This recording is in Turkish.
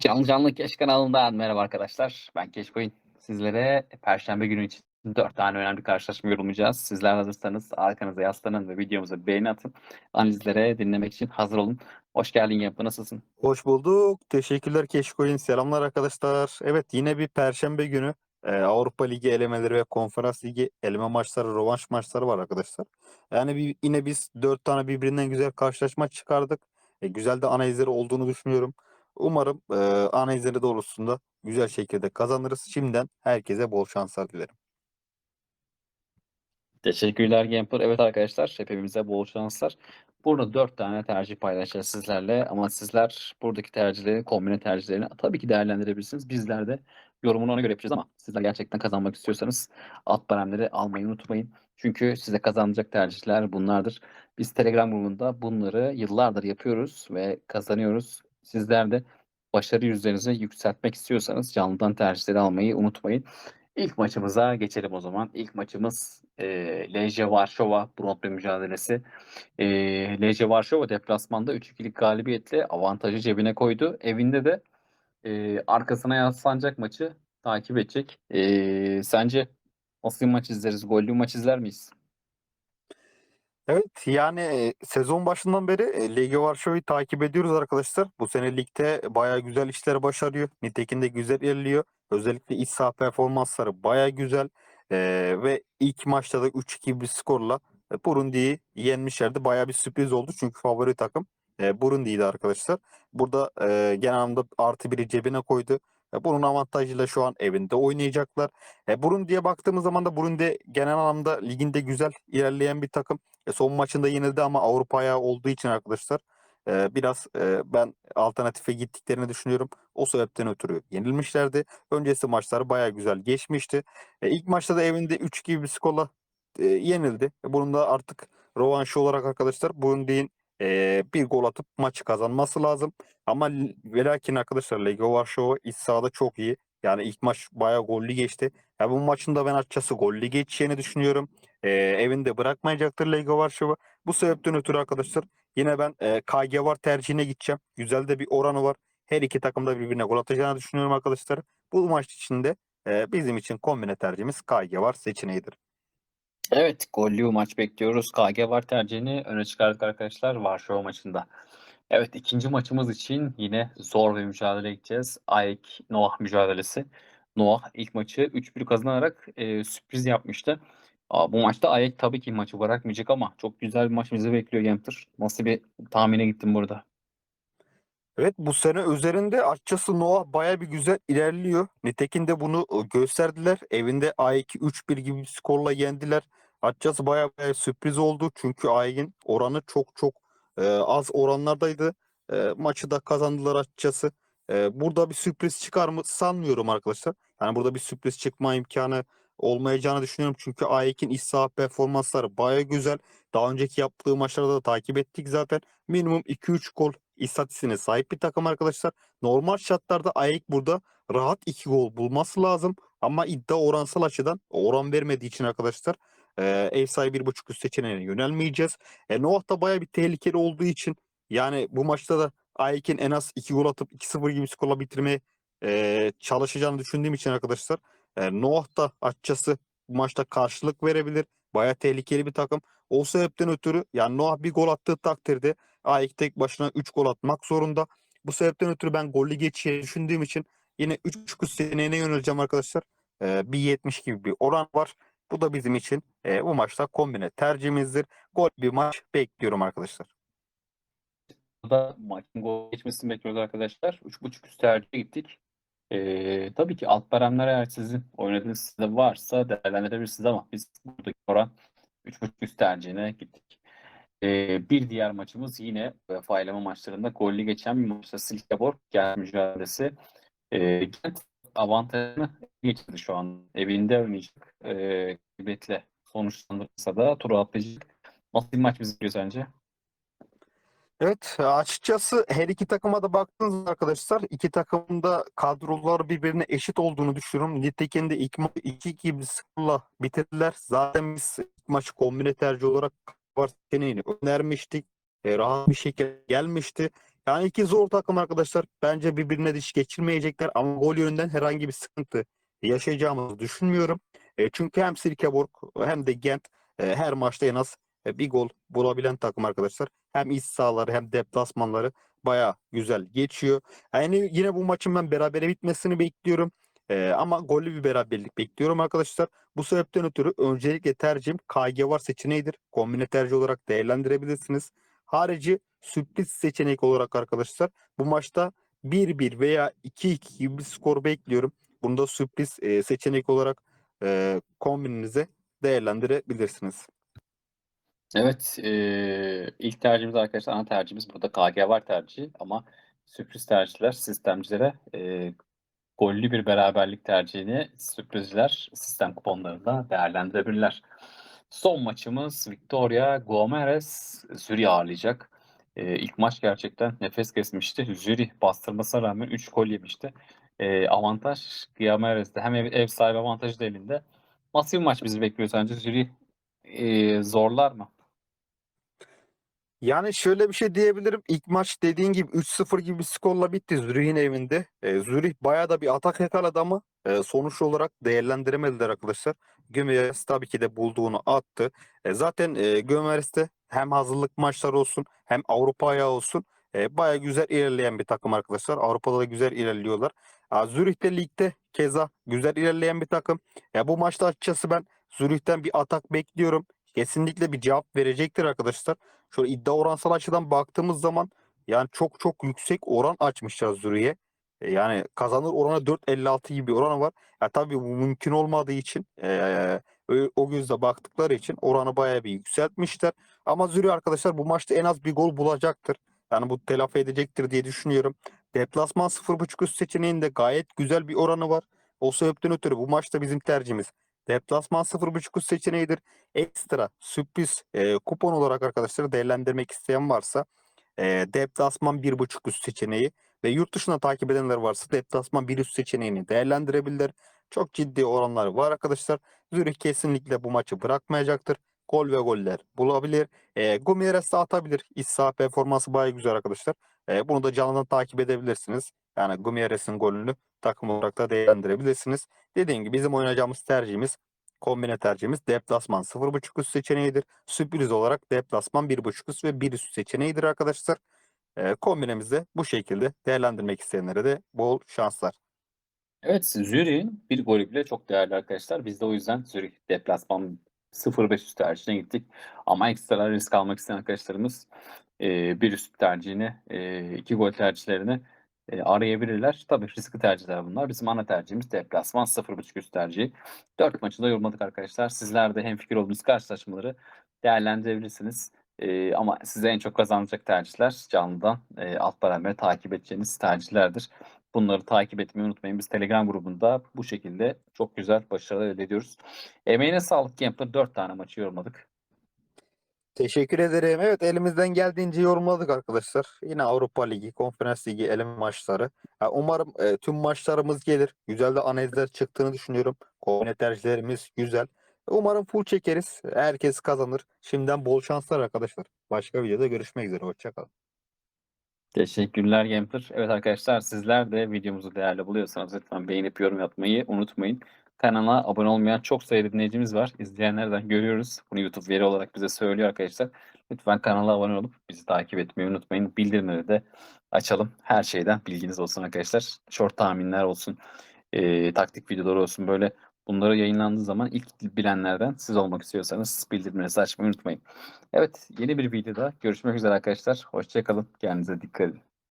Canlı Canlı Keş kanalından merhaba arkadaşlar. Ben Keşkoyun. Sizlere Perşembe günü için 4 tane önemli karşılaşma yorumlayacağız. Sizler hazırsanız arkanıza yaslanın ve videomuza beğeni atın. Analizlere dinlemek için hazır olun. Hoş geldin Yapı. Nasılsın? Hoş bulduk. Teşekkürler Keşkoyun. Selamlar arkadaşlar. Evet yine bir Perşembe günü e, Avrupa Ligi elemeleri ve Konferans Ligi eleme maçları, rövanş maçları var arkadaşlar. Yani bir, yine biz dört tane birbirinden güzel karşılaşma çıkardık. E, güzel de analizleri olduğunu düşünüyorum. Umarım e, analizleri doğrultusunda güzel şekilde kazanırız. Şimdiden herkese bol şanslar dilerim. Teşekkürler Gamper. Evet arkadaşlar hepimize bol şanslar. Burada 4 tane tercih paylaşacağız sizlerle ama sizler buradaki tercihleri, kombine tercihlerini tabii ki değerlendirebilirsiniz. Bizler de yorumunu ona göre yapacağız ama sizler gerçekten kazanmak istiyorsanız alt baremleri almayı unutmayın. Çünkü size kazanacak tercihler bunlardır. Biz Telegram grubunda bunları yıllardır yapıyoruz ve kazanıyoruz. Sizler de başarı yüzlerinizi yükseltmek istiyorsanız canlıdan tercihleri almayı unutmayın. İlk maçımıza geçelim o zaman. İlk maçımız e, Lejje Varşova Brondby mücadelesi. E, Lejje Varşova deplasmanda 3-2'lik galibiyetle avantajı cebine koydu. Evinde de e, arkasına yaslanacak maçı takip edecek. E, sence nasıl bir maç izleriz? Gollü maç izler miyiz? Evet yani e, sezon başından beri e, Ligi Varşova'yı takip ediyoruz arkadaşlar. Bu sene ligde bayağı güzel işler başarıyor. Nitekim güzel ilerliyor. Özellikle iç saha performansları bayağı güzel. E, ve ilk maçta da 3-2 bir skorla e, Burundi'yi yenmişlerdi. Bayağı bir sürpriz oldu çünkü favori takım e, Burundi'ydi arkadaşlar. Burada e, genel anlamda artı biri cebine koydu. E, bunun avantajıyla şu an evinde oynayacaklar. E, Burundi'ye baktığımız zaman da Burundi genel anlamda liginde güzel ilerleyen bir takım. E, son maçında yenildi ama Avrupa ayağı olduğu için arkadaşlar e, biraz e, ben alternatife gittiklerini düşünüyorum. O sebepten ötürü yenilmişlerdi. Öncesi maçlar baya güzel geçmişti. E, ilk maçta da evinde 3 gibi bir skorla e, yenildi. E, bunun da artık rövanşı olarak arkadaşlar Burundi'nin e, bir gol atıp maçı kazanması lazım. Ama ve lakin arkadaşlar Lego Varşova iç sahada çok iyi. Yani ilk maç bayağı gollü geçti. Ya bu maçın da ben açıkçası gollü geçeceğini düşünüyorum. E, evinde bırakmayacaktır Lego Varşova. Bu sebepten ötürü arkadaşlar yine ben e, KG var tercihine gideceğim. Güzel de bir oranı var. Her iki takım da birbirine gol atacağını düşünüyorum arkadaşlar. Bu maç içinde e, bizim için kombine tercihimiz KG var seçeneğidir. Evet, gollü maç bekliyoruz. KG var tercihini öne çıkardık arkadaşlar Varşova maçında. Evet, ikinci maçımız için yine zor bir mücadele gideceğiz. AEK Noah mücadelesi. Noah ilk maçı 3-1 kazanarak e, sürpriz yapmıştı. Aa, bu maçta AEK tabii ki maçı bırakmayacak ama çok güzel bir maç bizi bekliyor Gemtir. Nasıl bir tahmine gittin burada? Evet bu sene üzerinde açıkçası Noah baya bir güzel ilerliyor. Nitekim de bunu gösterdiler. Evinde A2 3-1 gibi bir skorla yendiler. Açıkçası baya baya sürpriz oldu. Çünkü A2'in oranı çok çok e, az oranlardaydı. E, maçı da kazandılar açıkçası. Burada bir sürpriz çıkar mı sanmıyorum arkadaşlar. Yani burada bir sürpriz çıkma imkanı olmayacağını düşünüyorum. Çünkü A2'in iç saha performansları baya güzel. Daha önceki yaptığı maçlarda da takip ettik zaten. Minimum 2-3 gol istatistiğine sahip bir takım arkadaşlar. Normal şartlarda Ayak burada rahat 2 gol bulması lazım. Ama iddia oransal açıdan oran vermediği için arkadaşlar e, ev sahibi 1.5 üst seçeneğine yönelmeyeceğiz. E, Noah da baya bir tehlikeli olduğu için yani bu maçta da Ayek'in en az 2 gol atıp 2-0 gibi skorla bitirmeye e, çalışacağını düşündüğüm için arkadaşlar e, Noah da açıkçası bu maçta karşılık verebilir. Baya tehlikeli bir takım. O sebepten ötürü yani Noah bir gol attığı takdirde AEK tek başına 3 gol atmak zorunda. Bu sebepten ötürü ben gollü geçeceğini düşündüğüm için yine 3.5 üst seneğine yöneleceğim arkadaşlar. Ee, 1.70 gibi bir oran var. Bu da bizim için e, bu maçta kombine tercihimizdir. Gol bir maç bekliyorum arkadaşlar. Burada maçın gol geçmesini bekliyoruz arkadaşlar. 3.5 üst tercihe gittik. Ee, tabii ki alt baremler eğer sizin oynadığınız sizde varsa değerlendirebilirsiniz ama biz buradaki oran 3.5 üst tercihine gittik. Ee, bir diğer maçımız yine UEFA eleme maçlarında gollü geçen bir maçta Silkeborg gel mücadelesi. Ee, Gent avantajını geçirdi şu an. Evinde oynayacak. Ee, sonuçlanırsa da turu atlayacak. Nasıl bir maç bizi sence? Evet açıkçası her iki takıma da baktığınız arkadaşlar iki takımın da kadroları birbirine eşit olduğunu düşünüyorum. Nitekim de ilk maçı 2-2 bir skorla bitirdiler. Zaten biz ilk maçı kombine tercih olarak var önermiştik. E, rahat bir şekilde gelmişti. Yani iki zor takım arkadaşlar. Bence birbirine diş geçirmeyecekler ama gol yönünden herhangi bir sıkıntı yaşayacağımızı düşünmüyorum. E, çünkü hem Silkeborg hem de Gent e, her maçta en az bir gol bulabilen takım arkadaşlar. Hem iç sahaları hem deplasmanları baya güzel geçiyor. Yani yine bu maçın ben berabere bitmesini bekliyorum. E, ama gollü bir beraberlik bekliyorum arkadaşlar. Bu sebepten ötürü öncelikle tercihim KG var seçeneğidir. Kombine tercih olarak değerlendirebilirsiniz. Harici sürpriz seçenek olarak arkadaşlar bu maçta 1-1 veya 2-2 gibi bir skor bekliyorum. Bunu da sürpriz e, seçenek olarak e, kombininize değerlendirebilirsiniz. Evet, eee, ilk tercihimiz arkadaşlar ana tercihimiz burada KG var tercihi ama sürpriz tercihler sistemcilere eee gollü bir beraberlik tercihini sürprizciler sistem kuponlarında değerlendirebilirler. Son maçımız Victoria Gomeres Zürih ağırlayacak. Eee ilk maç gerçekten nefes kesmişti. Zürih bastırmasına rağmen 3 gol yemişti. Eee avantaj Gomeres'te hem ev, ev sahibi avantajı da elinde. Nasıl bir maç bizi bekliyor sence? Zürih eee, zorlar mı? Yani şöyle bir şey diyebilirim. İlk maç dediğin gibi 3-0 gibi bir skorla bitti Zürih'in evinde. E, Zürih bayağı da bir atak yakaladı ama e, sonuç olarak değerlendiremediler arkadaşlar. Gömeres tabii ki de bulduğunu attı. E, zaten e, Gömeres'te hem hazırlık maçları olsun hem Avrupa ayağı olsun e, bayağı güzel ilerleyen bir takım arkadaşlar. Avrupa'da da güzel ilerliyorlar. Ha, Zürih'te ligde keza güzel ilerleyen bir takım. Ya bu maçta açıkçası ben Zürih'ten bir atak bekliyorum. Kesinlikle bir cevap verecektir arkadaşlar. Şöyle iddia oransal açıdan baktığımız zaman yani çok çok yüksek oran açmışlar Zürih'e. E, Yani kazanır oranı 4.56 gibi bir oranı var. Ya tabii bu mümkün olmadığı için eee, ö- o gözle baktıkları için oranı bayağı bir yükseltmişler. Ama Zürih arkadaşlar bu maçta en az bir gol bulacaktır. Yani bu telafi edecektir diye düşünüyorum. Deplasman 0.5 üst seçeneğinde gayet güzel bir oranı var. O sebepten ötürü bu maçta bizim tercihimiz deplasman 0.5 üst seçeneğidir ekstra sürpriz e, kupon olarak arkadaşlar değerlendirmek isteyen varsa e, deplasman 1.5 üst seçeneği ve yurt dışında takip edenler varsa deplasman 1 üst seçeneğini değerlendirebilirler. Çok ciddi oranlar var arkadaşlar. Zürih kesinlikle bu maçı bırakmayacaktır. Gol ve goller bulabilir. E, Gomiyeres de atabilir. İç performansı bayağı güzel arkadaşlar. E, bunu da canlıdan takip edebilirsiniz. Yani Gumieres'in golünü takım olarak da değerlendirebilirsiniz. Dediğim gibi bizim oynayacağımız tercihimiz Kombine tercihimiz deplasman 0.5 üst seçeneğidir. Sürpriz olarak deplasman 1.5 üst ve 1 üst seçeneğidir arkadaşlar. Ee, kombinemizi bu şekilde değerlendirmek isteyenlere de bol şanslar. Evet, Zürih'in bir golü bile çok değerli arkadaşlar. Biz de o yüzden Zürih deplasman 0-5 üst tercihine gittik. Ama ekstra risk almak isteyen arkadaşlarımız e, bir üst tercihini, e, iki gol tercihlerini e, arayabilirler. Tabii riskli tercihler bunlar. Bizim ana tercihimiz deplasman 0.5 üst tercihi. 4 maçı da yorumladık arkadaşlar. Sizler de hemfikir olduğunuz karşılaşmaları değerlendirebilirsiniz. E, ama size en çok kazanacak tercihler canlıdan e, alt beraber takip edeceğiniz tercihlerdir. Bunları takip etmeyi unutmayın. Biz Telegram grubunda bu şekilde çok güzel başarılar elde ediyoruz. Emeğine sağlık Gambler. 4 tane maçı yorumladık. Teşekkür ederim. Evet elimizden geldiğince yorumladık arkadaşlar. Yine Avrupa Ligi, Konferans Ligi eleme maçları. Ha, umarım e, tüm maçlarımız gelir. Güzel de analizler çıktığını düşünüyorum. Kombine tercihlerimiz güzel. Umarım full çekeriz. Herkes kazanır. Şimdiden bol şanslar arkadaşlar. Başka videoda görüşmek üzere. Hoşçakalın. Teşekkürler Gambler. Evet arkadaşlar sizler de videomuzu değerli buluyorsanız lütfen beğenip yorum yapmayı unutmayın. Kanala abone olmayan çok sayıda dinleyicimiz var. İzleyenlerden görüyoruz. Bunu YouTube veri olarak bize söylüyor arkadaşlar. Lütfen kanala abone olup bizi takip etmeyi unutmayın. Bildirimleri de açalım. Her şeyden bilginiz olsun arkadaşlar. Short tahminler olsun. eee, taktik videoları olsun böyle. Bunları yayınlandığı zaman ilk bilenlerden siz olmak istiyorsanız bildirimlerinizi açmayı unutmayın. Evet yeni bir videoda görüşmek üzere arkadaşlar. Hoşçakalın. Kendinize dikkat edin.